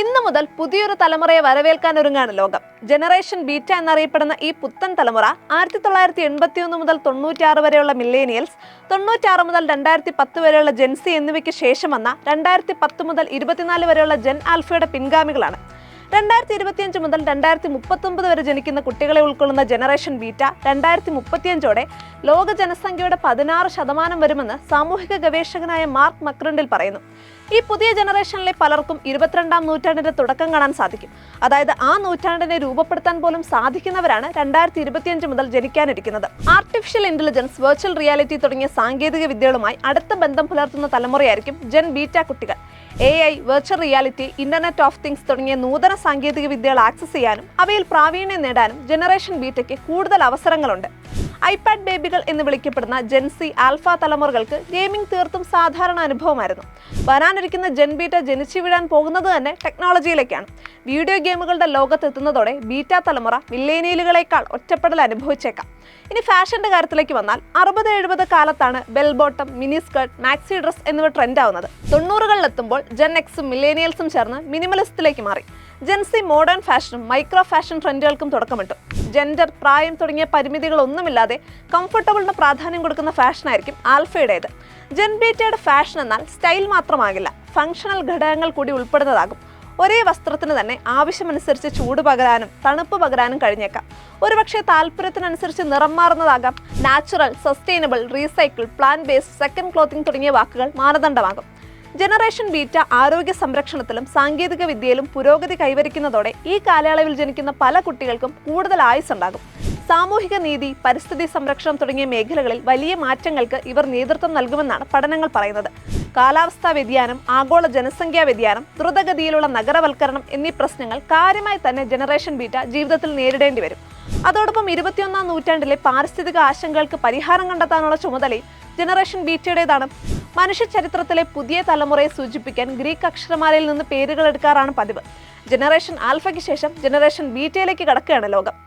ഇന്നു മുതൽ പുതിയൊരു തലമുറയെ വരവേൽക്കാൻ ഒരുങ്ങാണ് ലോകം. ജനറേഷൻ ബീറ്റ എന്നറിയപ്പെടുന്ന ഈ പുത്തൻ തലമുറ ആയിരത്തി തൊള്ളായിരത്തി എൺപത്തി ഒന്ന് മുതൽ തൊണ്ണൂറ്റാറ് വരെയുള്ള മില്ലേനിയൽസ് തൊണ്ണൂറ്റാറ് മുതൽ രണ്ടായിരത്തി പത്ത് വരെയുള്ള ജെൻസി എന്നിവയ്ക്ക് ശേഷം വന്ന രണ്ടായിരത്തി പത്ത് മുതൽ ഇരുപത്തിനാല് വരെയുള്ള ജെൻ ആൽഫയുടെ പിൻഗാമികളാണ്. രണ്ടായിരത്തി ഇരുപത്തിയഞ്ച് മുതൽ രണ്ടായിരത്തി മുപ്പത്തൊമ്പത് വരെ ജനിക്കുന്ന കുട്ടികളെ ഉൾക്കൊള്ളുന്ന ജനറേഷൻ ബീറ്റ രണ്ടായിരത്തി മുപ്പത്തിയഞ്ചോടെ ലോക ജനസംഖ്യയുടെ പതിനാറ് ശതമാനം വരുമെന്ന് സാമൂഹിക ഗവേഷകനായ മാർക്ക് മക്രണ്ടിൽ പറയുന്നു. ഈ പുതിയ ജനറേഷനിലെ പലർക്കും ഇരുപത്തിരണ്ടാം നൂറ്റാണ്ടിന്റെ തുടക്കം കാണാൻ സാധിക്കും. അതായത് ആ നൂറ്റാണ്ടിനെ രൂപപ്പെടുത്താൻ പോലും സാധിക്കുന്നവരാണ് രണ്ടായിരത്തി ഇരുപത്തിയഞ്ച് മുതൽ ജനിക്കാനിരിക്കുന്നത്. ആർട്ടിഫിഷ്യൽ ഇന്റലിജൻസ് വെർച്വൽ റിയാലിറ്റി തുടങ്ങിയ സാങ്കേതിക വിദ്യകളുമായി അടുത്ത ബന്ധം പുലർത്തുന്ന തലമുറയായിരിക്കും ജെൻ ബീറ്റ കുട്ടികൾ. A I virtual reality internet of things തുടങ്ങിയ നൂതന സാങ്കേതിക വിദ്യകൾ ആക്സസ് ചെയ്യാനും അവയിൽ പ്രാവീണ്യം നേടാനും ജനറേഷൻ ബീറ്റയ്ക്ക് കൂടുതൽ അവസരങ്ങളുണ്ട്. ഐപാഡ് ബേബികൾ എന്ന് വിളിക്കപ്പെടുന്ന ജെൻസി ആൽഫ തലമുറകൾക്ക് ഗെയിമിംഗ് തീർത്തും സാധാരണ അനുഭവമായിരുന്നു. വരാനിരിക്കുന്ന ജെൻ ബീറ്റ ജനിച്ചു വീഴാൻ പോകുന്നത് തന്നെ ടെക്നോളജിയിലേക്കാണ്. വീഡിയോ ഗെയിമുകളുടെ ലോകത്തെത്തുന്നതോടെ ബീറ്റ തലമുറ മില്ലേനിയലുകളേക്കാൾ ഒറ്റപ്പെടൽ അനുഭവിച്ചേക്കാം. ഇനി ഫാഷന്റെ കാര്യത്തിലേക്ക് വന്നാൽ അറുപത് എഴുപത് കാലത്താണ് bell bottom mini skirt maxi dress എന്നിവ ട്രെൻഡ് ആവുന്നത്. തൊണ്ണൂറുകളിലെത്തുമ്പോൾ ജെൻ എക്സും മില്ലേനിയൽസും ചേർന്ന് മിനിമലിസ്റ്റിലേക്ക് മാറി. ജെൻസി മോഡേൺ ഫാഷനും മൈക്രോ ഫാഷൻ ട്രെൻഡുകൾക്കും തുടക്കമിട്ടു. ജെൻഡർ പ്രായം തുടങ്ങിയ പരിമിതികളൊന്നുമില്ലാതെ കംഫർട്ടബിളിന് പ്രാധാന്യം കൊടുക്കുന്ന ഫാഷനായിരിക്കും ആൽഫയുടേത്. ജെൻബീറ്റയുടെ ഫാഷൻ എന്നാൽ സ്റ്റൈൽ മാത്രമാകില്ല ഫങ്ഷണൽ ഘടകങ്ങൾ കൂടി ഉൾപ്പെടുന്നതാകും. ഒരേ വസ്ത്രത്തിന് തന്നെ ആവശ്യമനുസരിച്ച് ചൂട് പകരാനും തണുപ്പ് പകരാനും കഴിഞ്ഞേക്കാം. ഒരുപക്ഷെ താല്പര്യത്തിനനുസരിച്ച് നിറം മാറുന്നതാകാം. Natural sustainable recycle plan based second clothing തുടങ്ങിയ വാക്കുകൾ മാനദണ്ഡമാകും. ജനറേഷൻ ബീറ്റ ആരോഗ്യ സംരക്ഷണത്തിലും സാങ്കേതിക വിദ്യയിലും പുരോഗതി കൈവരിക്കുന്നതോടെ ഈ കാലയളവിൽ ജനിക്കുന്ന പല കുട്ടികൾക്കും കൂടുതൽ ആയുസ് ഉണ്ടാകും സാമൂഹിക നീതി പരിസ്ഥിതി സംരക്ഷണം തുടങ്ങിയ മേഖലകളിൽ വലിയ മാറ്റങ്ങൾക്ക് ഇവർ നേതൃത്വം നൽകുമെന്നാണ് പഠനങ്ങൾ പറയുന്നത്. കാലാവസ്ഥാ വ്യതിയാനം ആഗോള ജനസംഖ്യാ വ്യതിയാനം ദ്രുതഗതിയിലുള്ള നഗരവൽക്കരണം എന്നീ പ്രശ്നങ്ങൾ കാര്യമായി തന്നെ ജനറേഷൻ ബീറ്റ ജീവിതത്തിൽ നേരിടേണ്ടി വരും. അതോടൊപ്പം ഇരുപത്തിയൊന്നാം നൂറ്റാണ്ടിലെ പാരിസ്ഥിതിക ആശങ്കകൾക്ക് പരിഹാരം കണ്ടെത്താനുള്ള ചുമതലയും ജനറേഷൻ ബീറ്റയുടേതാണ്. മനുഷ്യ ചരിത്രത്തിലെ പുതിയ തലമുറയെ സൂചിപ്പിക്കാൻ ഗ്രീക്ക് അക്ഷരമാലയിൽ നിന്ന് പേരുകൾ എടുക്കാറാണ് പതിവ്. ജനറേഷൻ ആൽഫയ്ക്ക് ശേഷം ജനറേഷൻ ബീറ്റയിലേക്ക് കടക്കുകയാണ് ലോകം.